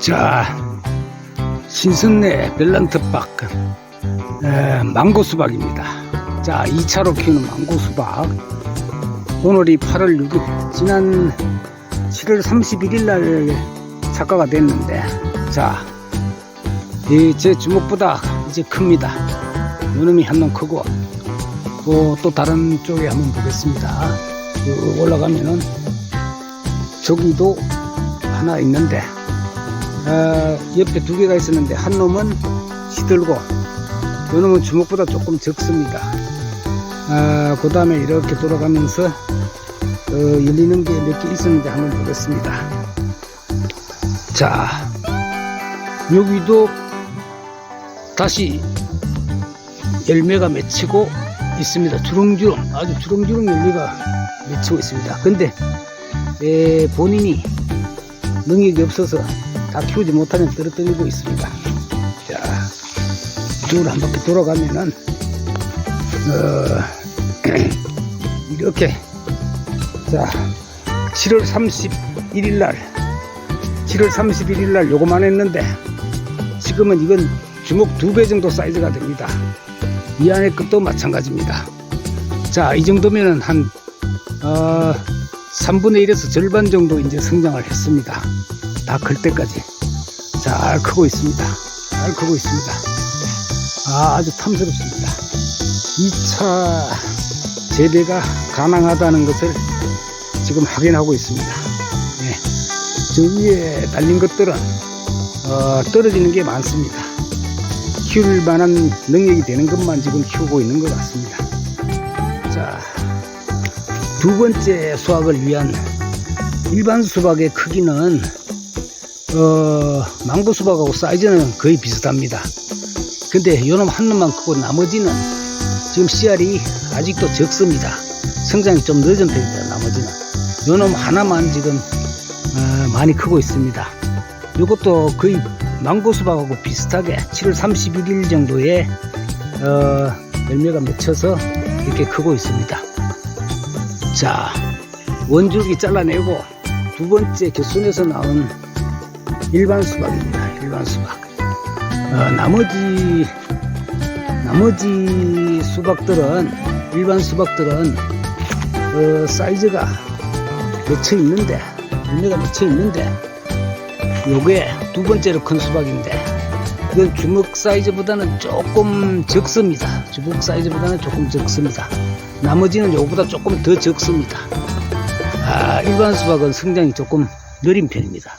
자, 신선내 벨란트박 에, 망고 수박입니다. 자, 2차로 키우는 망고 수박. 오늘이 8월 6일, 지난 7월 31일 날 작가가 됐는데, 자, 이제 주먹보다 이제 큽니다. 요놈이 한 놈 크고, 또, 또 다른 쪽에 한번 보겠습니다. 쭉 올라가면은, 저기도 하나 있는데, 어, 옆에 두 개가 있었는데 한 놈은 시들고 요 놈은 주먹보다 조금 적습니다. 아, 그 다음에 이렇게 돌아가면서 어, 열리는 게 몇 개 있었는데 한번 보겠습니다. 자, 여기도 다시 열매가 맺히고 있습니다. 주렁주렁 아주 주렁주렁 열매가 맺히고 있습니다. 근데 에, 본인이 능력이 없어서 다 키우지 못하면 떨어뜨리고 있습니다. 자, 이쪽으로 한 바퀴 돌아가면은, 어, 이렇게, 자, 7월 31일 날, 7월 31일 날 요거만 했는데, 지금은 이건 주먹 두 배 정도 사이즈가 됩니다. 이 안에 것도 마찬가지입니다. 자, 이 정도면은 한, 어, 3분의 1에서 절반 정도 이제 성장을 했습니다. 다 클 때까지. 잘 크고 있습니다. 잘 크고 있습니다. 아, 아주 탐스럽습니다. 2차 재배가 가능하다는 것을 지금 확인하고 있습니다. 네. 저 위에 달린 것들은 어, 떨어지는 게 많습니다. 키울 만한 능력이 되는 것만 지금 키우고 있는 것 같습니다. 자, 두 번째 수확을 위한 일반 수박의 크기는 어, 망고 수박하고 사이즈는 거의 비슷합니다. 근데 요놈 한 놈만 크고 나머지는 지금 씨알이 아직도 적습니다. 성장이 좀 늦은 편입니다. 나머지는 요놈 하나만 지금 어, 많이 크고 있습니다. 요것도 거의 망고 수박하고 비슷하게 7월 31일 정도에 어, 열매가 맺혀서 이렇게 크고 있습니다. 자, 원줄기 잘라내고 두 번째 개순에서 나온 일반 수박입니다. 일반 수박. 어, 나머지 나머지 수박들은 일반 수박들은 어, 사이즈가 맺혀 있는데 열매가 맺혀 있는데 요게 두 번째로 큰 수박인데 이건 주먹 사이즈보다는 조금 적습니다. 주먹 사이즈보다는 조금 적습니다. 나머지는 요거보다 조금 더 적습니다. 아, 일반 수박은 성장이 조금 느린 편입니다.